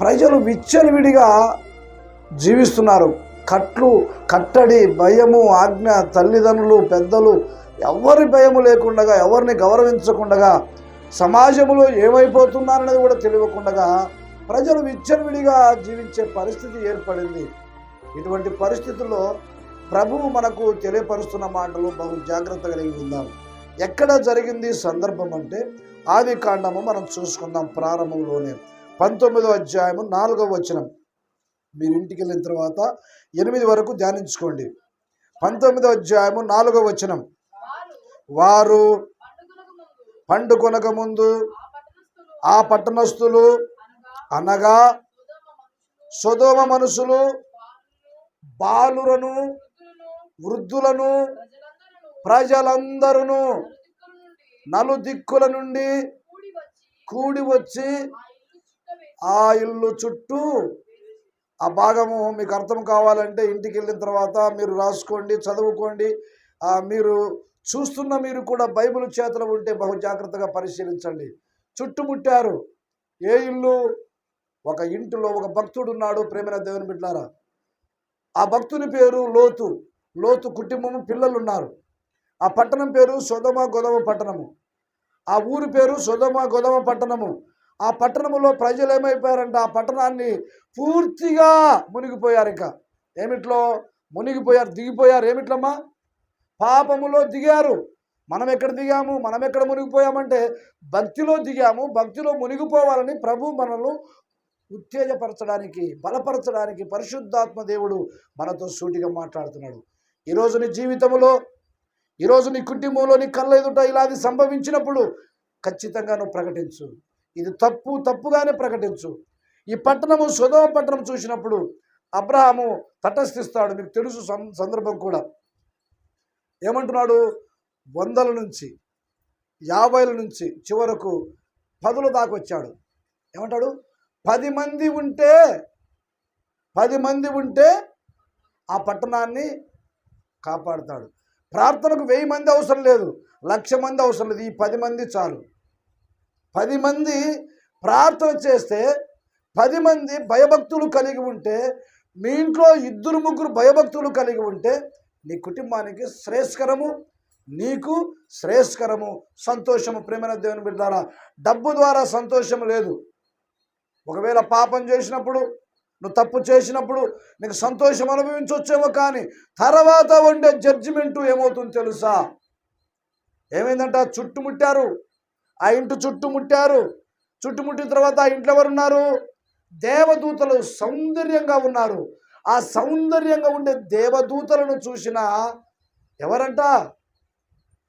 ప్రజలు విచ్చలవిడిగా జీవిస్తున్నారు. కట్లు కట్టడి భయము ఆజ్ఞ తల్లిదండ్రులు పెద్దలు ఎవరి భయము లేకుండా ఎవరిని గౌరవించకుండా సమాజంలో ఏమైపోతున్నారనేది కూడా తెలియకుండా ప్రజలు విచ్చలవిడిగా జీవించే పరిస్థితి ఏర్పడింది. ఇటువంటి పరిస్థితుల్లో ప్రభువు మనకు తెలియపరుస్తున్న మాటలు బహు జాగ్రత్త కలిగి ఉందాం. ఎక్కడ జరిగింది సందర్భం అంటే ఆది కాండము మనం చూసుకుందాం ప్రారంభంలోనే. పంతొమ్మిదో అధ్యాయము నాలుగవ వచనం. మీరు ఇంటికి వెళ్ళిన తర్వాత ఎనిమిది వరకు ధ్యానించుకోండి. పంతొమ్మిదో అధ్యాయము నాలుగవ వచనం. వారు పండుకొనక ముందు ఆ పట్టణస్థులు అనగా అనగా సొదోమ మనుషులు బాలురను వృద్ధులను ప్రజలందరూ నలుదిక్కుల నుండి కూడి వచ్చి ఆ ఇల్లు చుట్టూ ఆ భాగము మీకు అర్థం కావాలంటే ఇంటికి వెళ్ళిన తర్వాత మీరు రాసుకోండి చదువుకోండి. మీరు చూస్తున్న మీరు కూడా బైబిల్ చేతులు ఉంటే బహు జాగ్రత్తగా పరిశీలించండి. చుట్టుముట్టారు. ఏ ఇల్లు? ఒక ఇంటిలో ఒక భక్తుడు ఉన్నాడు ప్రేమైన దేవుని బిడ్డారా. ఆ భక్తుని పేరు లోతు. లోతు కుటుంబము పిల్లలు ఉన్నారు. ఆ పట్టణం పేరు సొదమ గొదమ పట్టణము. ఆ ఊరి పేరు సొదమ గొదమ పట్టణము. ఆ పట్టణములో ప్రజలు ఏమైపోయారంటే ఆ పట్టణాన్ని పూర్తిగా మునిగిపోయారు ఇంకా. ఏమిట్లో? మునిగిపోయారు దిగిపోయారు. ఏమిట్లమ్మా? పాపములో దిగారు. మనం ఎక్కడ దిగాము? మనం ఎక్కడ మునిగిపోయామంటే భక్తిలో దిగాము. భక్తిలో మునిగిపోవాలని ప్రభు మనల్ని ఉత్తేజపరచడానికి బలపరచడానికి పరిశుద్ధాత్మ దేవుడు మనతో సూటిగా మాట్లాడుతున్నాడు. ఈరోజు నీ జీవితంలో ఈరోజు నీ కుటుంబంలో నీ కళ్ళ ఎదుట ఇలాది సంభవించినప్పుడు ఖచ్చితంగా నువ్వు ప్రకటించు. ఇది తప్పు తప్పుగానే ప్రకటించు. ఈ పట్టణము సుధమ పట్టణం చూసినప్పుడు అబ్రహాము తటస్థిస్తాడు. మీకు తెలుసు సందర్భం కూడా. ఏమంటున్నాడు? వందల నుంచి యాభైల నుంచి చివరకు పదుల దాకా వచ్చాడు. ఏమంటాడు? పది మంది ఉంటే పది మంది ఉంటే ఆ పట్టణాన్ని కాపాడుతాడు. ప్రార్థనకు వెయ్యి మంది అవసరం లేదు. లక్ష మంది అవసరం లేదు. ఈ పది మంది చాలు. పది మంది ప్రార్థన చేస్తే పది మంది భయభక్తులు కలిగి ఉంటే మీ ఇంట్లో ఇద్దరు ముగ్గురు భయభక్తులు కలిగి ఉంటే నీ కుటుంబానికి శ్రేయస్కరము నీకు శ్రేయస్కరము. సంతోషము ప్రేమైన దేవుని బిడ్డారా. డబ్బు ద్వారా సంతోషం లేదు. ఒకవేళ పాపం చేసినప్పుడు నువ్వు తప్పు చేసినప్పుడు నీకు సంతోషం అనుభవించవచ్చేమో కానీ తర్వాత ఉండే జడ్జిమెంటు ఏమవుతుందో తెలుసా? ఏమైందంట? చుట్టుముట్టారు. ఆ ఇంటి చుట్టుముట్టారు చుట్టుముట్టిన తర్వాత ఆ ఇంట్లో ఎవరు ఉన్నారు దేవదూతలు సౌందర్యంగా ఉన్నారు. ఆ సౌందర్యంగా ఉండే దేవదూతలను చూసిన ఎవరంట?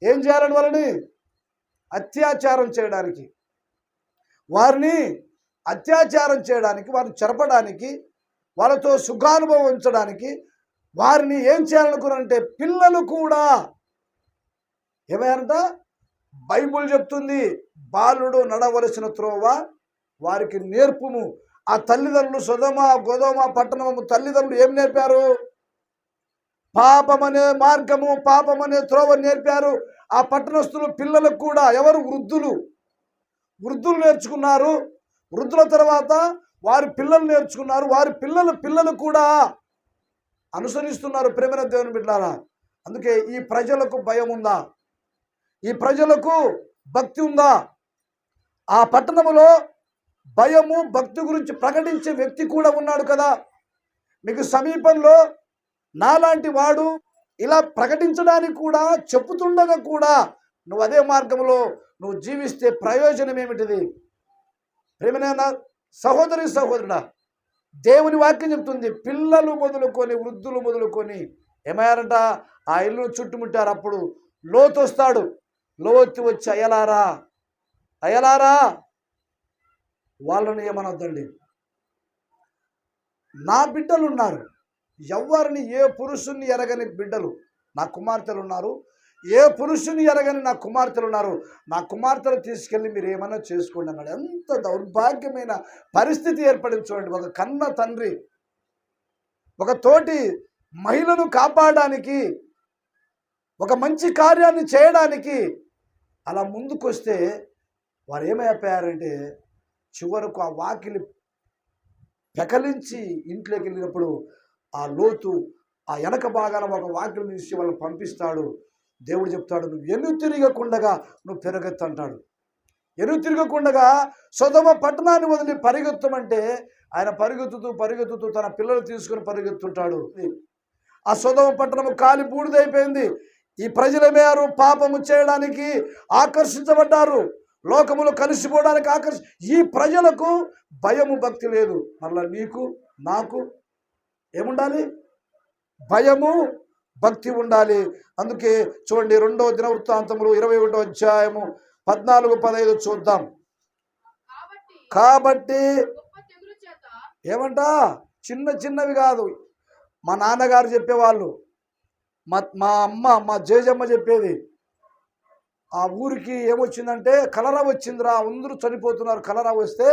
ఏం చేయాలని వాళ్ళని? అత్యాచారం చేయడానికి. వారిని అత్యాచారం చేయడానికి వారిని చెరపడానికి వాళ్ళతో సుఖానుభవించడానికి వారిని ఏం చేయాలనుకున్నారంటే పిల్లలు కూడా ఏమయ్యారంట? బైబుల్ చెప్తుంది బాలుడు నడవలసిన త్రోవ వారికి నేర్పుము. ఆ తల్లిదండ్రులు సుధమ గోధుమ పట్టణము తల్లిదండ్రులు ఏం నేర్పారు? పాపమనే మార్గము పాపమనే త్రోవ నేర్పారు. ఆ పట్టణస్థులు పిల్లలకు కూడా ఎవరు? వృద్ధులు. వృద్ధులు నేర్చుకున్నారు. వృద్ధుల తర్వాత వారి పిల్లలు నేర్చుకున్నారు. వారి పిల్లలు పిల్లలు కూడా అనుసరిస్తున్నారు. ప్రేమన దేవుని బిడ్డారా అందుకే ఈ ప్రజలకు భయం ఉందా ఈ ప్రజలకు భక్తి ఉందా? ఆ పట్టణములో భయము భక్తి గురించి ప్రకటించే వ్యక్తి కూడా ఉన్నాడు కదా. మీకు సమీపంలో నాలాంటి వాడు ఇలా ప్రకటించడానికి కూడా చెప్పుతుండగా కూడా నువ్వు అదే మార్గంలో నువ్వు జీవిస్తే ప్రయోజనం ఏమిటిది? ప్రేమనైనా? సహోదరి సహోదరుడా దేవుని వాక్యం చెప్తుంది పిల్లలు మొదలుకొని వృద్ధులు మొదలుకొని ఏమయ్యారంట? ఆ ఇల్లు చుట్టుముట్టారు అప్పుడు లోతు లోతు వచ్చి అయ్యలారా అయ్యలారా వాళ్ళని ఏమనొద్దండి? నా బిడ్డలు ఉన్నారు ఎవరిని ఏ పురుషుణ్ణి ఎరగని బిడ్డలు నా కుమార్తెలు ఉన్నారు ఏ పురుషుని ఎరగని నా కుమార్తెలు ఉన్నారు నా కుమార్తెలు తీసుకెళ్ళి మీరు ఏమైనా చేసుకోండి అన్నాడు. ఎంత దౌర్భాగ్యమైన పరిస్థితి ఏర్పడింది చూడండి. ఒక కన్న తండ్రి ఒక తోటి మహిళను కాపాడడానికి ఒక మంచి కార్యాన్ని చేయడానికి అలా ముందుకొస్తే వారు ఏమైపోయారంటే చివరకు ఆ వాకిలి పెకలించి ఇంట్లోకి వెళ్ళినప్పుడు ఆ లోతు ఆ వెనక భాగాన ఒక వాక్యం నుంచి వాళ్ళని పంపిస్తాడు. దేవుడు చెప్తాడు నువ్వు ఎన్ను తిరగకుండగా నువ్వు పెరగెత్తు అంటాడు. ఎను తిరగకుండగా సొదమ పట్టణాన్ని వదిలి పరిగెత్తమంటే ఆయన పరిగెత్తుతూ పరిగెత్తుతూ తన పిల్లలు తీసుకుని పరిగెత్తుంటాడు. ఆ సొదమ పట్టణము కాలి బూడిదైపోయింది ఈ ప్రజలమేరు పాపము చేయడానికి ఆకర్షించబడ్డారు. లోకములో కలిసిపోవడానికి ఆకర్షి ఈ ప్రజలకు భయము భక్తి లేదు. మళ్ళా నీకు నాకు ఏముండాలి? భయము భక్తి ఉండాలి. అందుకే చూడండి రెండవ దినవృత్తాంతములు ఇరవై ఒకటో అధ్యాయము పద్నాలుగు పదహైదు చూద్దాం. కాబట్టి ఏమంట? చిన్న చిన్నవి కాదు. మా నాన్నగారు చెప్పేవాళ్ళు మా మా అమ్మ మా జేజమ్మ చెప్పేది ఆ ఊరికి ఏమొచ్చిందంటే కలరా వచ్చిందిరా అందరూ చనిపోతున్నారు కలరా వస్తే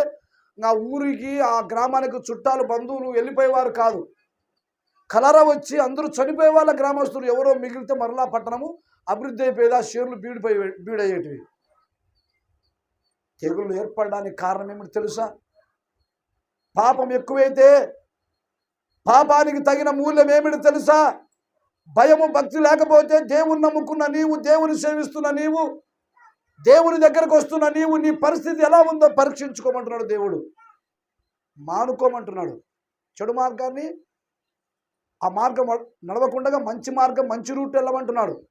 నా ఊరికి ఆ గ్రామానికి చుట్టాలు బంధువులు వెళ్ళిపోయేవారు కాదు. కలరా వచ్చి అందరూ చనిపోయే వాళ్ళ గ్రామస్తులు ఎవరో మిగిలితే మరలా పట్టణము అభివృద్ధి అయిపోయేదా షేర్లు బీడిపోయి బీడయ్యేటివి తెగుళ్ళు ఏర్పడడానికి కారణం ఏమిటి తెలుసా? పాపం ఎక్కువైతే పాపానికి తగిన మూల్యం ఏమిటి తెలుసా? భయము భక్తి లేకపోతే దేవుని నమ్ముకున్న నీవు దేవుని సేవిస్తున్న నీవు దేవుని దగ్గరకు వస్తున్న నీవు నీ పరిస్థితి ఎలా ఉందో పరీక్షించుకోమంటున్నాడు దేవుడు. మానుకోమంటున్నాడు. చెడు మార్గాన్ని ఆ మార్గం నడవకుండా మంచి మార్గం మంచి రూట్ వెళ్ళమంటున్నాడు.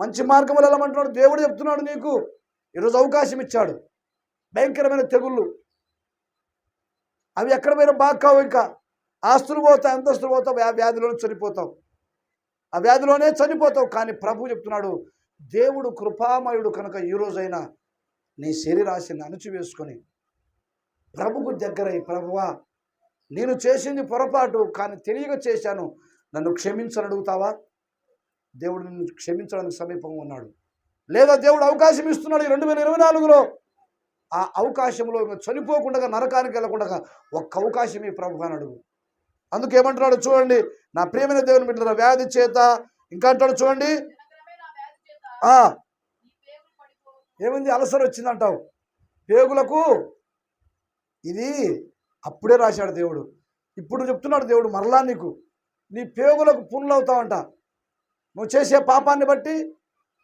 మంచి మార్గంలో వెళ్ళమంటున్నాడు. దేవుడు చెప్తున్నాడు నీకు. ఈరోజు అవకాశం ఇచ్చాడు. భయంకరమైన తెగుళ్ళు. అవి ఎక్కడ పోయినా బాగా కావు ఇంకా. ఆస్తులు పోతాయి అంతస్తులు పోతావు వ్యాధిలో చనిపోతావు. ఆ వ్యాధిలోనే చనిపోతావు. కానీ ప్రభు చెప్తున్నాడు దేవుడు కృపామయుడు కనుక ఈ రోజైనా నీ శరీరాశిని అణచివేసుకొని ప్రభుకు దగ్గరై ప్రభువా నేను చేసింది పొరపాటు కానీ తెలియక చేశాను. నన్ను క్షమించని అడుగుతావా? దేవుడు నిన్ను క్షమించడానికి సమీపంగా ఉన్నాడు. లేదా దేవుడు అవకాశం ఇస్తున్నాడు ఈ రెండు వేల ఇరవై నాలుగులో. ఆ అవకాశంలో చనిపోకుండా నరకానికి వెళ్ళకుండా ఒక్క అవకాశం ఈ ప్రభు అని అడుగు. అందుకేమంటున్నాడు చూడండి నా ప్రియమైన దేవుని బిడ్డల వ్యాధి చేత ఇంకా అంటాడు చూడండి. ఏముంది? అలసర వచ్చిందంటావు పేగులకు ఇది అప్పుడే రాశాడు దేవుడు. ఇప్పుడు చెప్తున్నాడు దేవుడు మరలా నీకు. నీ పేగులకు పుండ్లు అవుతావంట. నువ్వు చేసే పాపాన్ని బట్టి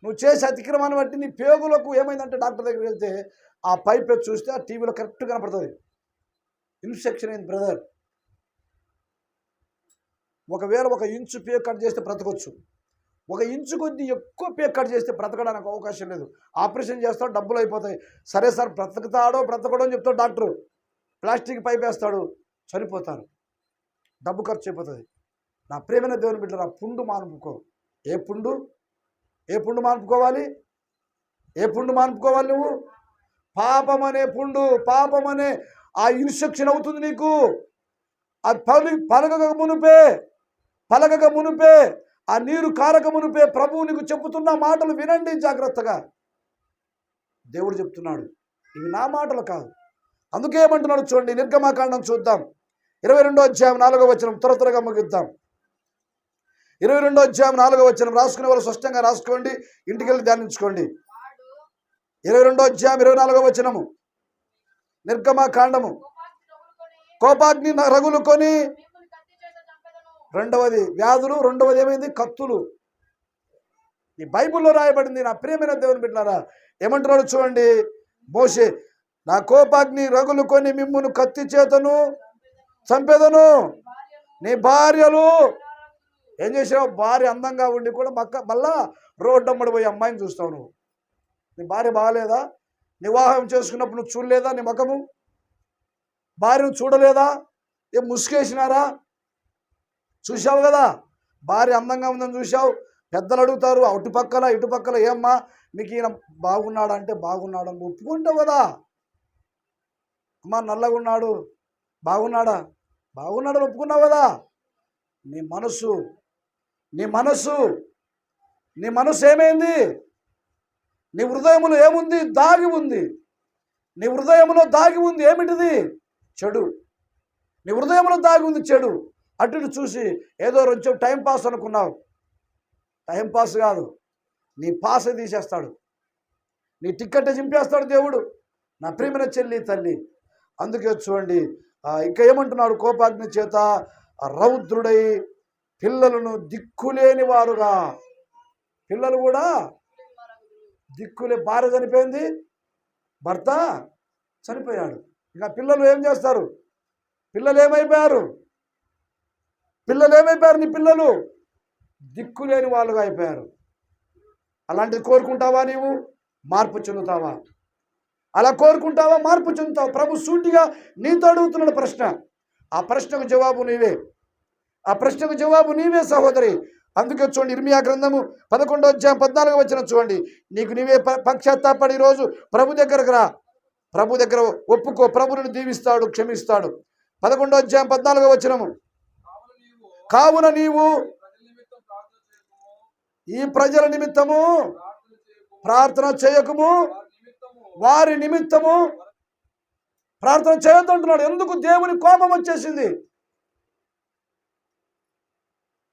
నువ్వు చేసే అతిక్రమాన్ని బట్టి నీ పేగులకు ఏమైందంటే డాక్టర్ దగ్గరికి వెళ్తే ఆ పైప్ చూస్తే ఆ టీవీలో కరెక్ట్ కనపడుతుంది. ఇన్ఫెక్షన్ అయింది బ్రదర్. ఒకవేళ ఒక ఇంచు పే కట్ చేస్తే బ్రతకొచ్చు. ఒక ఇంచు కొద్ది ఎక్కువ పే కట్ చేస్తే బ్రతకడానికి అవకాశం లేదు. ఆపరేషన్ చేస్తాడు డబ్బులు అయిపోతాయి. సరే సార్ బ్రతకతాడో బ్రతకడో అని చెప్తాడు డాక్టరు. ప్లాస్టిక్ పైప్ వేస్తాడు చనిపోతారు. డబ్బు ఖర్చు అయిపోతుంది. నా ప్రేమైన దేవుని బిడ్డ ఆ పుండు మానుపుకో. ఏ పుండు? ఏ పుండు మానుపుకోవాలి? ఏ పుండు మానుపుకోవాలి నువ్వు? పాపం అనే పుండు పాపం అనే ఆ ఇన్స్ట్రక్షన్ అవుతుంది నీకు. అది పలు పలకక మునిపే. పలకక మునుపే ఆ నీరు కారక మునుపే ప్రభువు నీకు చెప్పుతున్న మాటలు వినండి జాగ్రత్తగా. దేవుడు చెప్తున్నాడు ఇవి నా మాటలు కాదు. అందుకే ఏమంటున్నాడు చూడండి నిర్గమాకాండం చూద్దాం. ఇరవై రెండో అధ్యాయం నాలుగో వచనం త్వర త్వరగా ముగిద్దాం. ఇరవై రెండో అధ్యాయం నాలుగో వచనం రాసుకునే వాళ్ళు స్పష్టంగా రాసుకోండి ఇంటికి వెళ్ళి ధ్యానించుకోండి. ఇరవై రెండో అధ్యాయం ఇరవై నాలుగో వచనము నిర్గమాకాండము. కోపాగ్ని రగులుకొని కోపాగ్ని రగులుకొని మిమ్మల్ని కత్తి చేత చంపెదను రెండవది వ్యాధులు రెండవది ఏమైంది? కత్తులు. ఈ బైబిల్లో రాయబడింది నా ప్రియమైన దేవుని బిడ్డారా ఏమంటున్నాడు చూడండి. మోషే నా కోపాగ్ని రగులుకొని మిమ్మును కత్తి చేతను చంపేదను. నీ భార్యలు. ఏం చేసావు భార్య అందంగా ఉండి కూడా మక్క మళ్ళా రోడ్డు అమ్మడి పోయి అమ్మాయిని చూస్తావు నువ్వు. నీ భార్య బాగాలేదా? వివాహం చేసుకున్నప్పుడు నువ్వు చూడలేదా నీ ముఖము? భార్యను చూడలేదా? ఏం ముసుకేసినారా చూసావు కదా? భార్య అందంగా ఉందని చూసావు పెద్దలు అడుగుతారు అటు పక్కల ఇటు పక్కల ఏమ్మా? నీకు ఈయన బాగున్నాడా అంటే బాగున్నాడు ఒప్పుకుంటావు కదా? అమ్మా నల్లగా ఉన్నాడు. బాగున్నాడా? బాగున్నాడని ఒప్పుకున్నావు కదా. నీ మనసు నీ మనసు నీ మనసు ఏమైంది? నీ హృదయములో ఏముంది? దాగి ఉంది. నీ హృదయంలో దాగి ఉంది. ఏమిటిది? చెడు. నీ హృదయంలో దాగి ఉంది చెడు. అటు చూసి ఏదో కొంచెం టైంపాస్ అనుకున్నావు. టైంపాస్ కాదు. నీ పాస్ తీసేస్తాడు. నీ టిక్కెట్ చింపేస్తాడు దేవుడు. నా ప్రేమిన చెల్లి తల్లి. అందుకే చూడండి ఇంకా ఏమంటున్నాడు కోపాగ్ని చేత? రౌద్రుడై పిల్లలను దిక్కులేని వారుగా. పిల్లలు కూడా దిక్కులే భార్య చనిపోయింది భర్త చనిపోయాడు. ఇంకా పిల్లలు ఏం చేస్తారు? పిల్లలు ఏమైపోయారు? పిల్లలు ఏమైపోయారు నీ పిల్లలు? దిక్కులేని వాళ్ళుగా అయిపోయారు. అలాంటిది కోరుకుంటావా నీవు? మార్పు చెందుతావా? అలా కోరుకుంటావా? మార్పు చెందుతావు? ప్రభు సూటిగా నీతో అడుగుతున్నాడు ప్రశ్న. ఆ ప్రశ్నకు జవాబు నీవే. ఆ ప్రశ్నకు జవాబు నీవే సహోదరి. అందుకే చూడండి ఇర్మియా గ్రంథము పదకొండో అధ్యాయం పద్నాలుగు వచ్చిన చూడండి. నీకు నీవే ప- పశ్చాత్తాపడి ఈరోజు ప్రభు దగ్గరకు రా. ప్రభు దగ్గర ఒప్పుకో. ప్రభుని దీవిస్తాడు క్షమిస్తాడు. పదకొండో అధ్యాయం పద్నాలుగో వచ్చినము కావున నీవు ఈ ప్రజల నిమిత్తము ప్రార్థన చేయకము. వారి నిమిత్తము వారి నిమిత్తము ప్రార్థన చేయొద్దంటున్నాడు ఎందుకు దేవుని కోపం వచ్చేసింది?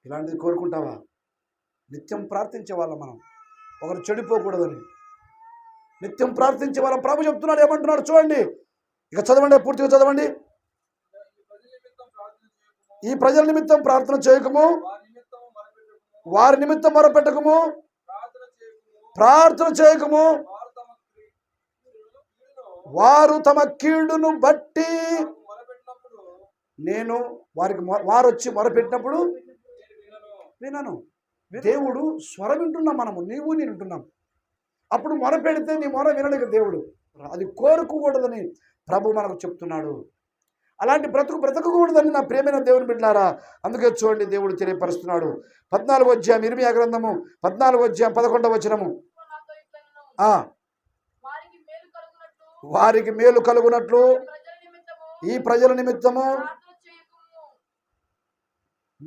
ఇలాంటిది కోరుకుంటావా? నిత్యం ప్రార్థించే వాళ్ళం మనం. ఒకరు చెడిపోకూడదని. నిత్యం ప్రార్థించే వాళ్ళం. ప్రభు చెప్తున్నాడు ఏమంటున్నాడు చూడండి. ఇక చదవండి పూర్తిగా చదవండి. ఈ ప్రజల నిమిత్తం ప్రార్థన చేయకము. వారి నిమిత్తం మొరపెట్టకము. ప్రార్థన చేయకము. వారు తమ కీడును బట్టి నేను వారికి మొ- వారు వచ్చి మొరపెట్టినప్పుడు విన్నాను వినను. దేవుడు స్వరం వింటున్నాం మనము నీవు నేను వింటున్నాం. అప్పుడు మొర పెడితే నీ మొర వినడు దేవుడు అది కోరుకోకూడదని ప్రభు మనకు చెప్తున్నాడు. అలాంటి బ్రతుకు బ్రతకకూడదని నా ప్రేమైన దేవుని బిడ్డారా అందుకే చూడండి దేవుడు తెలియపరుస్తున్నాడు. పద్నాలుగు అధ్యాయం ఇరిమియా గ్రంథము పద్నాలుగు అధ్యాయం పదకొండవ వచనము. వారికి మేలు కలుగునట్లు ఈ ప్రజల నిమిత్తము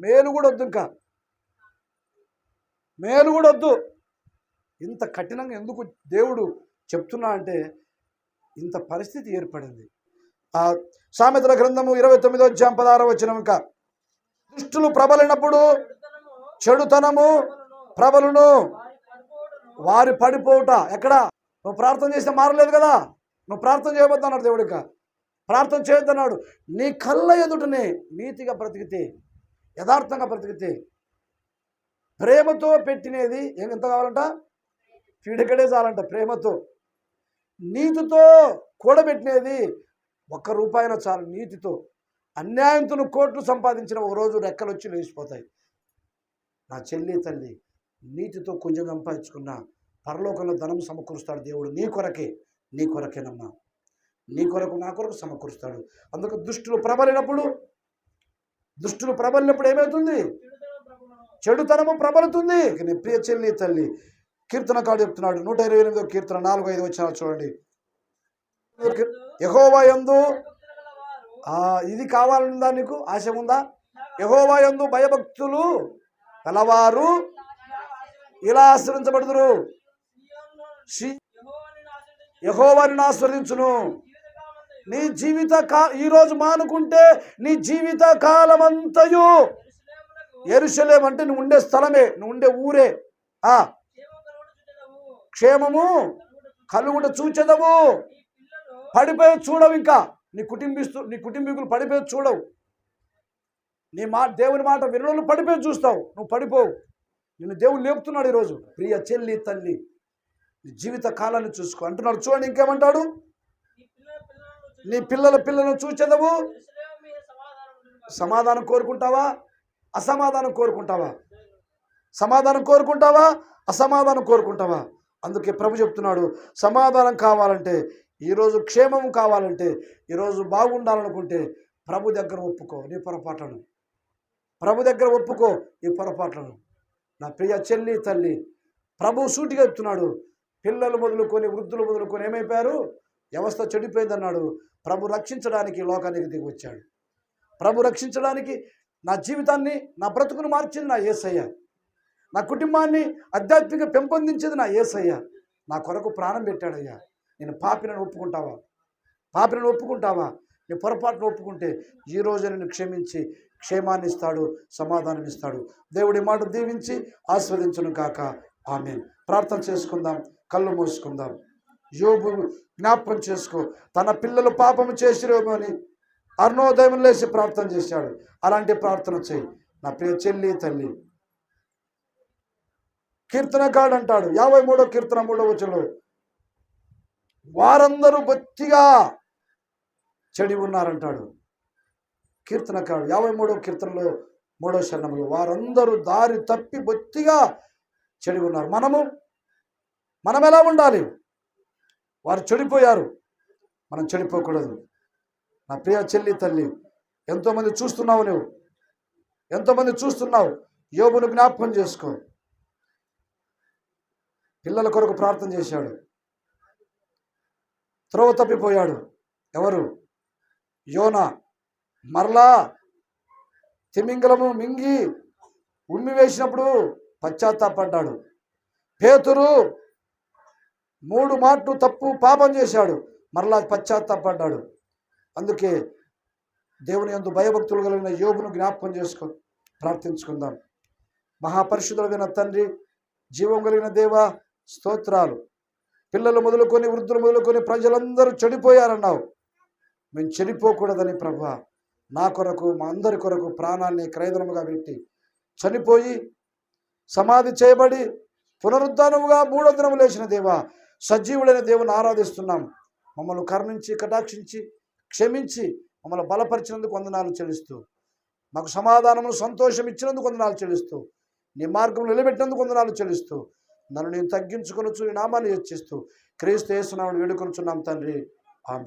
మేలు కూడా వద్దు ఇంకా. మేలు కూడా వద్దు. ఇంత కఠినంగా ఎందుకు దేవుడు చెప్తున్నా అంటే ఇంత పరిస్థితి ఏర్పడింది. సామెతల గ్రంథము ఇరవై తొమ్మిదో అధ్యాయం పదహారో వచ్చిన ఇంకా. దుష్టులు ప్రబలినప్పుడు చెడుతనము ప్రబలును. వారి పడిపోవుట. ఎక్కడ? నువ్వు ప్రార్థన చేస్తే మారలేదు కదా? నువ్వు ప్రార్థన చేయవద్దు అన్నాడు దేవుడు ఇంకా. ప్రార్థన చేయొద్దన్నాడు నీ కళ్ళ ఎదుటనే నీతిగా బ్రతికితే యథార్థంగా బ్రతికితే ప్రేమతో పెట్టినది ఎంత కావాలంట? పీడకడే చాలంట ప్రేమతో. నీతితో కూడబెట్టినది ఒక్క రూపాయిన చాలు నీతితో అన్యాయంతో కోట్లు సంపాదించిన ఒక రోజు రెక్కలు వచ్చి లేచిపోతాయి. నా చెల్లి తల్లి నీతితో కొంచెం సంపాదించుకున్న పరలోకంలో ధనం సమకూరుస్తాడు దేవుడు. నీ కొరకే నీ కొరకేనమ్మా. నీ కొరకు నా కొరకు సమకూరుస్తాడు. అందుకు దుష్టులు ప్రబలినప్పుడు దుష్టులు ప్రబలినప్పుడు ఏమవుతుంది? చెడుతనము ప్రబలుతుంది. నీ ప్రియ చెల్లి తల్లి కీర్తనకాడు చెప్తున్నాడు. నూట ఇరవై ఎనిమిదో కీర్తన నాలుగు ఐదు వచ్చినా చూడండి. యహోవా యందు ఇది కావాలనుందా నీకు? ఆశ ఉందా యహోవా యందు భయభక్తులు కలవారు ఇలా ఆశ్రయించబడుదురు. షి- యెహోవాని ఆశ్రయించును. నీ జీవిత కా ఈరోజు మానుకుంటే నీ జీవిత కాలమంతయు ఎరుసలేం అంటే నువ్వు ఉండే స్థలమే నువ్వు ఉండే ఊరే. క్షేమము కలుగుట చూచెదవు. పడిపోయి చూడవు ఇంకా. నీ కుటుంబిస్తు నీ కుటుంబీకులు పడిపోయి చూడవు. నీ మా దేవుని మాట వినోళ్ళు పడిపోయి చూస్తావు. నువ్వు పడిపోవు. నిన్ను దేవుడు లేపుతున్నాడు ఈరోజు. ప్రియ చెల్లి తల్లి నీ జీవిత కాలాన్ని చూసుకో. అంటున్నాడు చూడండి ఇంకేమంటాడు? నీ పిల్లల పిల్లలను చూచెదవు. సమాధానం కోరుకుంటావా? అసమాధానం కోరుకుంటావా? సమాధానం కోరుకుంటావా? అసమాధానం కోరుకుంటావా? అందుకే ప్రభు చెప్తున్నాడు సమాధానం కావాలంటే ఈరోజు క్షేమం కావాలంటే ఈరోజు బాగుండాలనుకుంటే ప్రభు దగ్గర ఒప్పుకో నీ పొరపాట్లను. ప్రభు దగ్గర ఒప్పుకో ఈ పొరపాట్లను. నా ప్రియ చెల్లి తల్లి ప్రభు సూటిగా చెప్తున్నాడు. పిల్లలు మొదలుకొని వృద్ధులు మొదలుకొని ఏమైపోయారు? వ్యవస్థ చెడిపోయిందన్నాడు. ప్రభు రక్షించడానికి లోకానికి దిగి వచ్చాడు ప్రభు రక్షించడానికి నా జీవితాన్ని నా బ్రతుకును మార్చింది నా ఏసయ్య. నా కుటుంబాన్ని ఆధ్యాత్మిక పెంపొందించేది నా ఏసయ్య. నా కొరకు ప్రాణం పెట్టాడయ్యా. నేను పాపినని ఒప్పుకుంటావా? పాపినని ఒప్పుకుంటావా? నీ పొరపాటును ఒప్పుకుంటే ఈ రోజు నిన్ను క్షమించి క్షేమాన్ని ఇస్తాడు సమాధానం ఇస్తాడు దేవుడి మాట దీవించి ఆస్వాదించను కాక ఆమె ప్రార్థన చేసుకుందాం కళ్ళు మూసుకుందాం. యోబు జ్ఞాపకం చేసుకో. తన పిల్లలు పాపము చేసిరేమో అని అరుణోదయం లేచి ప్రార్థన చేశాడు. అలాంటి ప్రార్థన చేయి. నా ప్రియ చెల్లి తల్లి. కీర్తనకాడు అంటాడు. యాభై మూడో కీర్తన మూడో వచనంలో వారందరూ బొత్తిగా చెడి ఉన్నారంటాడు. కీర్తనకాడు యాభై మూడో కీర్తనలో మూడో శరణములు వారందరూ దారి తప్పి బొత్తిగా చెడి ఉన్నారు. మనము మనం ఎలా ఉండాలి? వారు చెడిపోయారు. మనం చెడిపోకూడదు. నా ప్రియ చెల్లి తల్లి ఎంతోమంది చూస్తున్నావు నువ్వు. ఎంతోమంది చూస్తున్నావు. యోగును జ్ఞాపకం చేసుకో. పిల్లల కొరకు ప్రార్థన చేశాడు. త్రోవ తప్పిపోయాడు. ఎవరు? యోన. మరలా తిమింగలము మింగి ఉమ్మి వేసినప్పుడు పశ్చాత్తాపడ్డాడు. పేతురు మూడు మాటలు తప్పు పాపం చేశాడు. మరలా పశ్చాత్తాపడ్డాడు. అందుకే దేవుని యందు భయభక్తులు కలిగిన యోగును జ్ఞాపకం చేసుకో ప్రార్థించుకుందాం. మహాపరిశుద్ధులైన తండ్రి జీవం కలిగిన దేవ స్తోత్రాలు. పిల్లలు మొదలుకొని వృద్ధులు మొదలుకొని ప్రజలందరూ చెడిపోయారన్నావు. మేము చెడిపోకూడదని ప్రభా నా కొరకు మా అందరి కొరకు ప్రాణాన్ని క్రయదనముగా పెట్టి చనిపోయి సమాధి చేయబడి పునరుద్ధానముగా మూడో దినము లేచిన దేవా సజీవుడైన దేవుని ఆరాధిస్తున్నాం. మమ్మల్ని కరుణించి కటాక్షించి క్షమించి మమ్మల్ని బలపరిచినందుకు వందనాలు చెల్లిస్తూ మాకు సమాధానము సంతోషం ఇచ్చినందుకు వందనాలు చెల్లిస్తూ నీ మార్గం నిలబెట్టినందుకు వందనాలు చెల్లిస్తూ నన్ను నేను తగ్గించుకొనొచ్చు నీ నామాన్ని హెచ్చిస్తూ క్రీస్తు వేడుకొని వేడుకొనుచున్నాం తండ్రి. ఆమె